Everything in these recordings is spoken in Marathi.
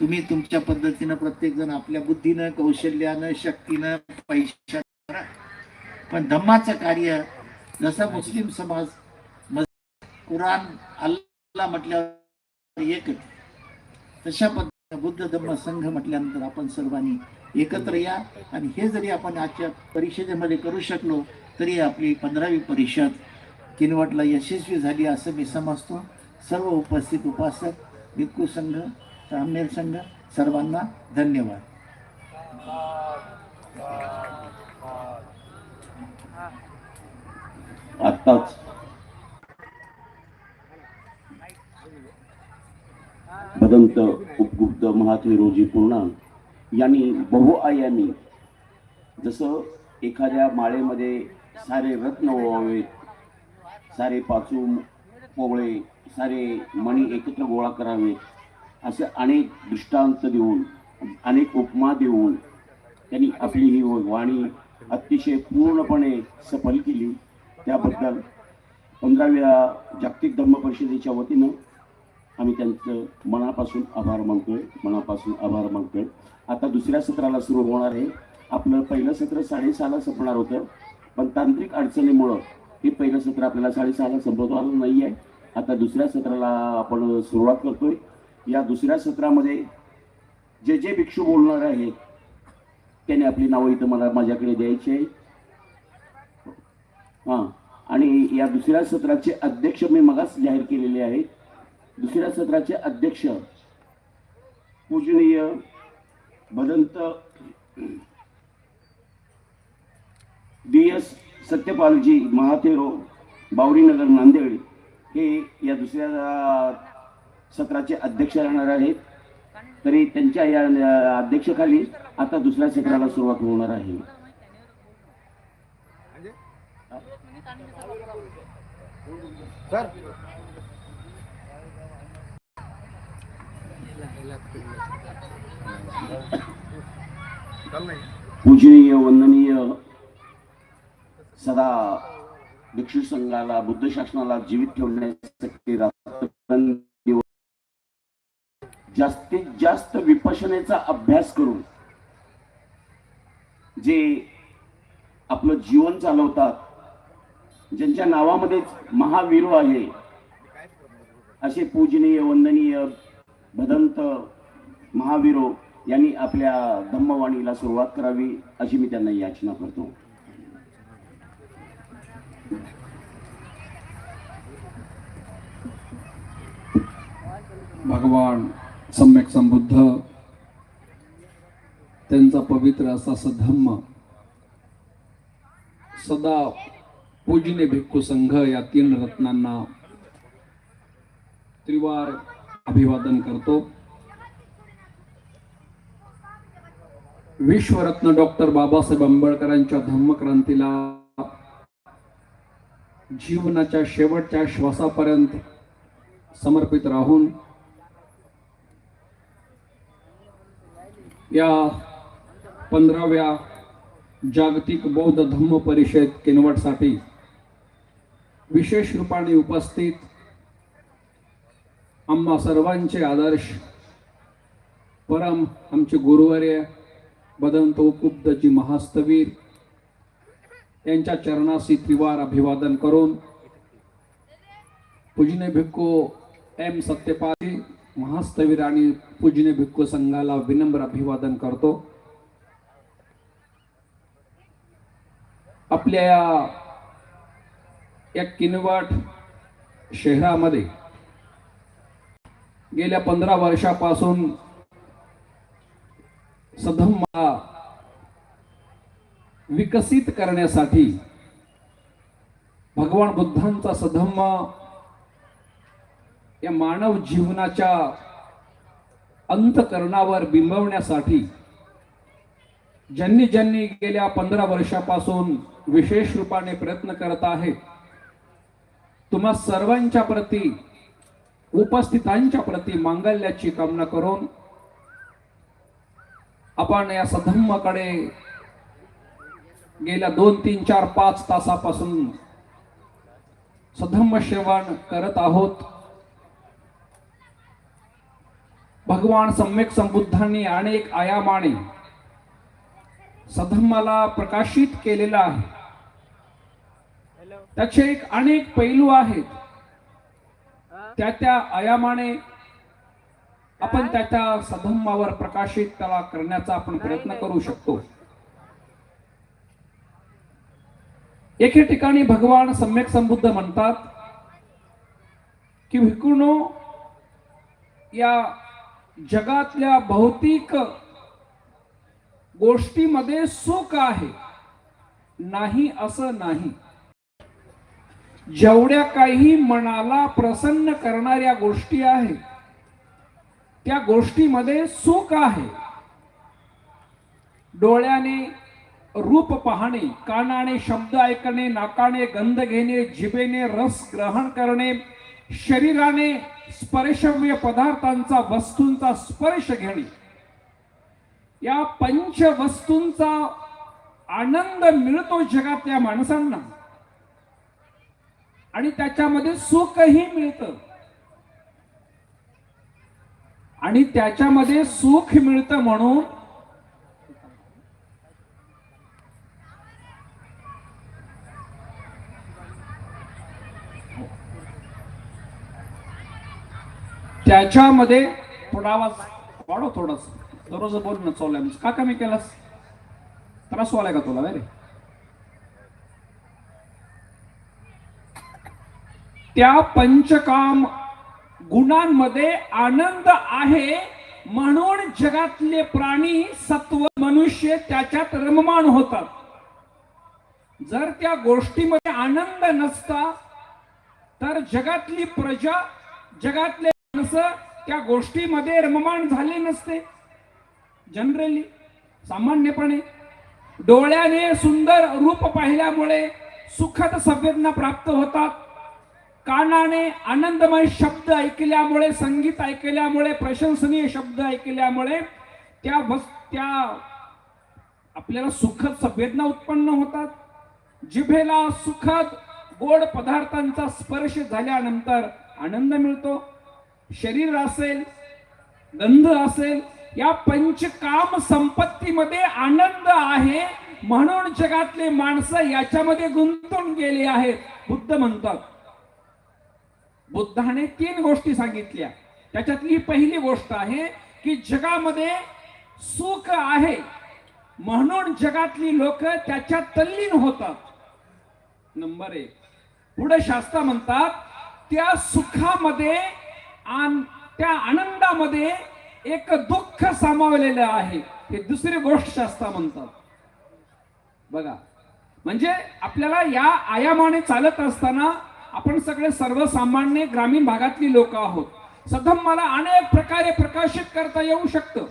तुम्ही तुमच्या पद्धतीनं प्रत्येक जण आपल्या बुद्धीनं कौशल्यानं शक्तीनं पैशानं करा. पण धम्माचं कार्य जसं मुस्लिम समाज कुराण अल्ला म्हटल्यावर एकच. तशा पद्धतीने बुद्ध धम्म संघ म्हटल्यानंतर आपण सर्वांनी एकत्र या. आणि हे जरी आपण आजच्या परिषदेमध्ये करू शकलो तरी आपली पंधरावी परिषद किनवटला यशस्वी झाली असं मी समजतो. सर्व उपस्थित उपासक भिक्खू संघ सामनेर संघ सर्वांना धन्यवाद. आत्ताच. भदंत उपगुप्त रोजी पूर्णा यांनी बहुआयामी जसं एखाद्या माळेमध्ये सारे रत्न ओवावेत सारे पाचू पोवळे सारे मणी एकत्र गोळा करावेत असे अनेक दृष्टांत देऊन अनेक उपमा देऊन त्यांनी आपली ही वाणी अतिशय पूर्णपणे सफल केली. त्याबद्दल पंधराव्या जागतिक धम्म परिषदेच्या वतीनं आम्ही त्यांचं मनापासून आभार मानतोय मनापासून आभार मानतोय. आता दुसऱ्या सत्राला सुरू होणार आहे. आपलं पहिलं सत्र साडेसहाला संपणार होतं. पण तांत्रिक अडचणीमुळं हे पहिलं सत्र आपल्याला साडेसहाला संपवता आलं नाही आहे आता दुसऱ्या सत्राला आपण सुरुवात करतोय. या दुसऱ्या सत्रामध्ये जे जे भिक्षू बोलणार आहेत त्याने आपली नावं इथं मला माझ्याकडे द्यायची आहे. हां आणि या दुसऱ्या सत्राचे अध्यक्ष मी मगाच जाहीर केलेले आहेत. दुसऱ्या सत्राचे अध्यक्ष पूजनीय भदंत डी एस सत्यपालजी महातेरो बावरीनगर नांदेड हे या दुसऱ्या सत्राचे अध्यक्ष राहणार आहेत. तरी त्यांच्या या अध्यक्षखाली आता दुसऱ्या सत्राला सुरुवात होणार आहे. पूजनीय वंदनीय सदा भिक्षू संघाला बुद्ध शासनाला जीवित ठेवण्यासाठी जास्तीत जास्त विपशनेचा अभ्यास करून जे आपलं जीवन चालवतात ज्यांच्या नावामध्येच महावीर आहे असे पूजनीय वंदनीय भदंत महावीरो यांनी आपल्या धम्मवाणीला सुरुवात करावी अशी मी त्यांना याचना करतो. भगवान सम्यक संबुद्ध त्यांचा पवित्र असा सधम्म सदा पूजने भिक्खू संघ या तीन रत्नांना त्रिवार अभिवादन करतो। विश्वरत्न डॉक्टर बाबासाहेब आंबेडकरांच्या धम्मक्रांतीला जीवनाच्या शेवटच्या श्वासापर्यंत समर्पित राहून या पंधराव्या जागतिक बौद्ध धम्म परिषद किनवटसाठी विशेष रूपाने उपस्थित आम्हा सर्वांचे आदर्श परम आमचे गुरुवर्य बदंत उपगुप्तजी महास्तवीर यांच्या चरणाशी त्रिवार अभिवादन करून पूजने भिक्खू एम सत्यपाली महास्तवीर आणि पूजने भिक्खू संघाला विनम्र अभिवादन करतो. आपल्या या- किनवाट किनवट शहरामध्ये गेल्या पंधरा वर्षापासून सधम्मा विकसित करण्यासाठी भगवान बुद्धांचा सधम्म या मानव जीवनाच्या अंतकरणावर बिंबवण्यासाठी ज्यांनी ज्यांनी गेल्या पंधरा वर्षापासून विशेष रूपाने प्रयत्न करत आहे तुम्हा सर्वांच्या प्रती उपस्थितांच्या प्रती मांगल्याची कामना करून आपण या सधम्माकडे गेल्या दोन तीन चार पाच तासापासून सधम्म श्रवण करत आहोत. भगवान सम्यक संबुद्धांनी अनेक आयामाने सधम्माला प्रकाशित केलेला आहे. त्याचे एक अनेक पैलू आहेत. त्या त्या आयामाने आपण त्या सधम्मावर प्रकाशित त्याला करण्याचा आपण प्रयत्न करू शकतो. एके ठिकाणी भगवान सम्यक संबुद्ध म्हणतात की भिकुणो या जगातल्या भौतिक गोष्टीमध्ये सुख आहे. नाही असं नाही. जेवढ्या काही मनाला प्रसन्न करणाऱ्या गोष्टी आहेत त्या गोष्टीमध्ये सुख आहे. डोळ्याने रूप पाहणे कानाने शब्द ऐकणे नाकाने गंध घेणे जिभेने रस ग्रहण करणे शरीराने स्पर्शव्य पदार्थांचा वस्तूंचा स्पर्श घेणे. या पंच वस्तूंचा आनंद मिळतो जगातल्या माणसांना. आणि त्याच्यामध्ये सुखही मिळतं. आणि त्याच्यामध्ये सुख मिळतं म्हणून त्याच्यामध्ये थोडा आवाज वाढव थोडस. दररोज बोलणं चालू आहे म्हणजे. का कमी केलास? त्रास व्हायला का तुला रे? त्या पंचकाम गुणांमध्ये आनंद आहे म्हणून जगातले प्राणी सत्व मनुष्य त्याच्यात रममाण होतात. जर त्या गोष्टीमध्ये आनंद नसता तर जगातली प्रजा जगातले माणसं त्या गोष्टीमध्ये रममाण झाले नसते. जनरली सामान्यपणे डोळ्याने सुंदर रूप पाहिल्यामुळे सुखद संवेदना प्राप्त होतात. कानाने आनंदमय शब्द ऐकल्यामुळे संगीत ऐकल्यामुळे प्रशंसनीय शब्द ऐकल्यामुळे त्या वस त्या आपल्याला सुखद संवेदना उत्पन्न होतात. जिभेला सुखद गोड पदार्थांचा स्पर्श झाल्यानंतर आनंद मिळतो. शरीर असेल गंध असेल या पंचकाम संपत्तीमध्ये आनंद आहे म्हणून जगातले माणसं याच्यामध्ये गुंतून गेले आहेत. बुद्ध म्हणतात. बुद्धाने तीन गोष्टी सांगितल्या. त्याच्यातली पहिली गोष्ट आहे की जगामध्ये सुख आहे म्हणून जगातली लोक त्याच्यात तल्लीन होतात. नंबर एक. पुढे शास्त्र म्हणतात त्या सुखामध्ये त्या आनंदामध्ये एक दुःख सामावलेलं आहे. हे दुसरी गोष्ट शास्त्र म्हणतात. बघा म्हणजे आपल्याला या आयामाने चालत असताना आपण सगळे सर्वसामान्य ग्रामीण भागातली लोक आहोत. सधम मला अनेक प्रकारे प्रकाशित करता येऊ शकतं.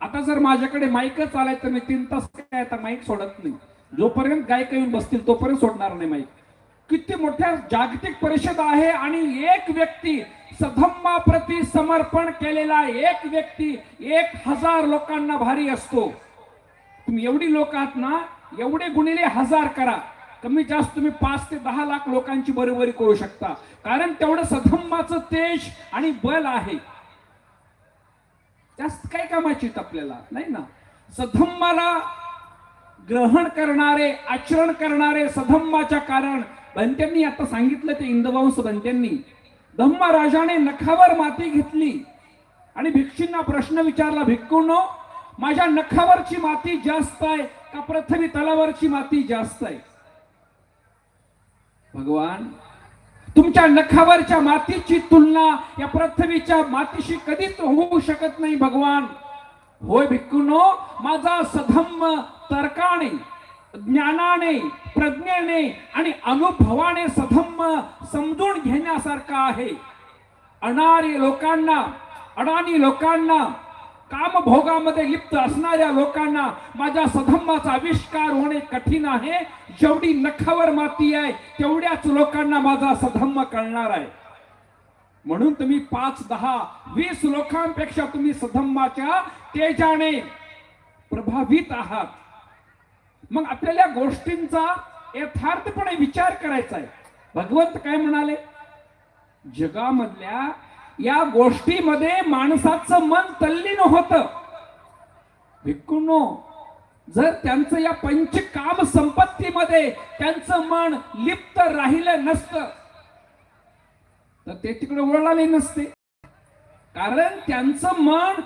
आता जर माझ्याकडे माईकच आलाय तर मी तीन तास काय आता माईक सोडत नाही. जोपर्यंत गायक येऊन बसतील तोपर्यंत सोडणार नाही माईक किती मोठ्या जागतिक परिषद आहे आणि एक व्यक्ती सधम्माप्रती समर्पण केलेला एक व्यक्ती एक हजार लोकांना भारी असतो. तुम्ही एवढी लोक आहात ना एवढे गुणिले हजार करा. कमी जास्त तुम्ही पाच ते दहा लाख लोकांची बरोबरी करू शकता. कारण तेवढं सधम्माचं तेज आणि बल आहे. जास्त काय कामाची आपल्याला? नाही ना? सधम्माला ग्रहण करणारे आचरण करणारे सधम्माच्या कारण. बंत्यांनी आता सांगितलं ते इंदवंश बंत्यांनी धम्मराजाने नखावर माती घेतली. आणि भिक्षूंना प्रश्न विचारला भिक्खूंनो माझ्या नखावरची माती जास्त आहे का प्रथमी तलावरची माती जास्त आहे? भगवान तुमच्या नखावरच्या मातीची तुलना या पृथ्वीच्या मातीशी कधीच होऊ शकत नाही भगवान. होय भिक्खूनो माझा सधम्म तर्काने ज्ञानाने प्रज्ञेने आणि अनुभवाने सधम्म समजून घेण्यासारखा आहे. अनारी लोकांना अडाणी लोकांना कामभोगामध्ये लिप्त असणाऱ्या लोकांना माझ्या सधम्माचा आविष्कार होणे कठीण आहे. जेवढी नखावर माती आहे तेवढ्याच लोकांना माझा सधम्म कळणार आहे. म्हणून तुम्ही पाच दहा वीस लोकांपेक्षा तुम्ही सधम्माच्या तेजाने प्रभावित आहात. मग आपल्याला गोष्टींचा यथार्थपणे विचार करायचा आहे. भगवंत काय म्हणाले? जगामधल्या या गोष्टीमध्ये माणसाचं मन तल्लीन होत. भिक्खूंनो जर त्यांचं या पंचकाम संपत्तीमध्ये त्यांचं मन लिप्त राहिलं नसतं तर ते तिकडे वळाले नसते. कारण त्यांचं मन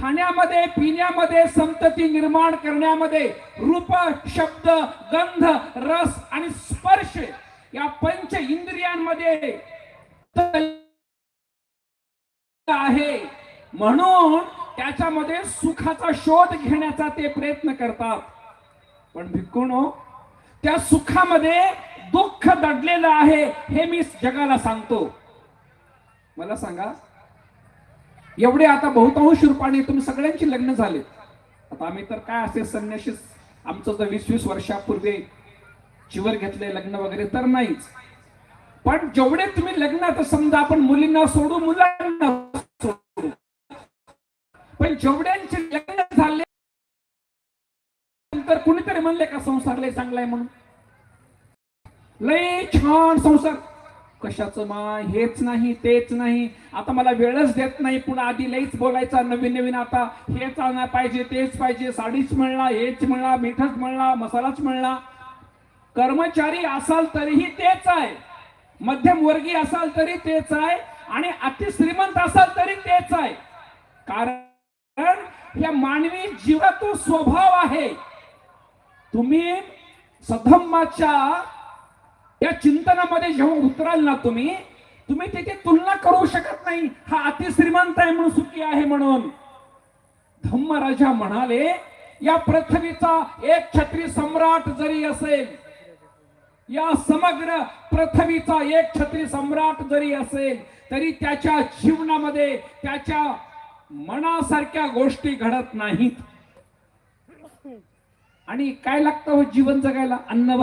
खाण्यामध्ये पिण्यामध्ये संतती निर्माण करण्यामध्ये रूप शब्द गंध रस आणि स्पर्श या पंच इंद्रियांमध्ये आहे. म्हणून त्याच्यामध्ये सुखाचा शोध घेण्याचा ते प्रयत्न करतात. पण भिक्खूनो त्या सुखामध्ये दुःख दडलेलं आहे हे मी जगाला सांगतो. मला सांगा एवढे आता बहुतांश रूपाने तुम्ही सगळ्यांची लग्न झाले. आता आम्ही तर काय असे संन्याशी आमचं जर वीस वीस वर्षापूर्वी चिवर घेतले लग्न वगैरे तर नाहीच. पण जेवढे तुम्ही लग्न आता समजा आपण मुलींना सोडू मुलांना सोडू. पण जेवढ्यांचे लग्न झाले तर कुणीतरी म्हणले का संसार लय चांगला आहे म्हणून? लय छान संसार. कशाचं मा? हेच नाही तेच नाही. आता मला वेळच देत नाही. पुन्हा आधी लईच बोलायचा नवीन नवीन. आता हेच आणायला पाहिजे तेच पाहिजे. साडीच म्हणला हेच म्हणला मीठच म्हणला मसालाच म्हणला कर्मचारी असाल तरीही तेच आहे. मध्यमवर्गीय असाल तरी तेच आहे. आणि अतिश्रीमंत असाल तरी तेच आहे. कारण या मानवी जीवा स्वभाव आहे. तुम्ही सधम्माच्या या चिंतनामध्ये जेव्हा उतराल ना तुम्ही तुम्ही त्याची तुलना करू शकत नाही. हा अतिश्रीमंत आहे म्हणून सुखी आहे म्हणून. धम्मराजा म्हणाले या पृथ्वीचा एक छत्री सम्राट जरी असेल या समग्र पृथ्वीचा एक छत्री सम्राट जरी असेल तरी त्याच्या जीवनामध्ये त्याच्या मनासारख्या गोष्टी घडत नाहीत. आणि काय लागतं हो जीवन जगायला? अन्न